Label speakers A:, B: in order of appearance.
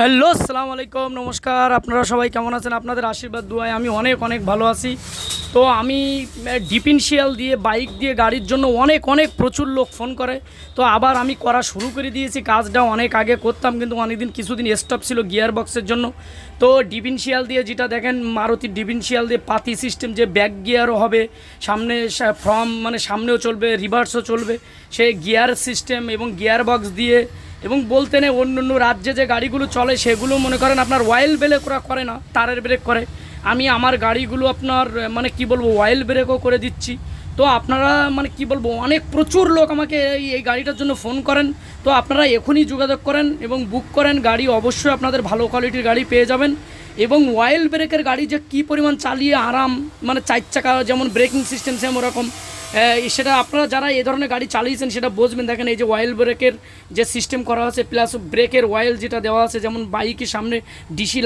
A: Hello, আসসালামু আলাইকুম, নমস্কার। আপনারা সবাই কেমন আছেন? আপনাদের আশীর্বাদ, দুয়ায় আমি অনেক অনেক ভালো আছি। তো আমি ডিফেন্সিয়াল দিয়ে বাইক দিয়ে, গাড়ির জন্য অনেক অনেক প্রচুর লোক ফোন করে। তো আবার আমি করা শুরু করে দিয়েছি, কাজটা অনেক আগে করতাম, কিন্তু অনেকদিন কিছুদিন স্টপ ছিল গিয়ার বক্সের জন্য। তো ডিফেন্সিয়াল দিয়ে যেটা দেখেন, মারুতি ডিফেন্সিয়াল দিয়ে পাতি সিস্টেম যে ব্যাক গিয়ারও হবে, সামনে ফ্রম মানে সামনেও চলবে রিভার্সও চলবে। সেই গিয়ার সিস্টেম এবং গিয়ার বক্স দিয়ে এবং বলতে নেই অন্য অন্য রাজ্যে যে গাড়িগুলো চলে, সেগুলো মনে করেন আপনার অয়েল ব্রেক ওরা করে না, তারের ব্রেক করে। আমি আমার গাড়িগুলো আপনার মানে কি বলব অয়েল ব্রেকও করে দিচ্ছি। তো আপনারা মানে কি বলব, অনেক প্রচুর লোক আমাকে এই এই গাড়িটার জন্য ফোন করেন। তো আপনারা এখনই যোগাযোগ করেন এবং বুক করেন, গাড়ি অবশ্যই আপনাদের ভালো কোয়ালিটির গাড়ি পেয়ে যাবেন। এবং অয়েল ব্রেকের গাড়ি যে কী পরিমাণ চালিয়ে আরাম মানে চার চাকা যেমন ব্রেকিং সিস্টেম সেম ওরকম। সেটা আপনারা যারা এই ধরনের গাড়ি চালিয়েছেন, সেটা বুঝবেন। দেখেন এই যে অয়েল ব্রেকের যে সিস্টেম করা আছে প্লাস ব্রেকের অয়েল যেটা দেওয়া আছে, যেমন বাইকের সামনে ডিসি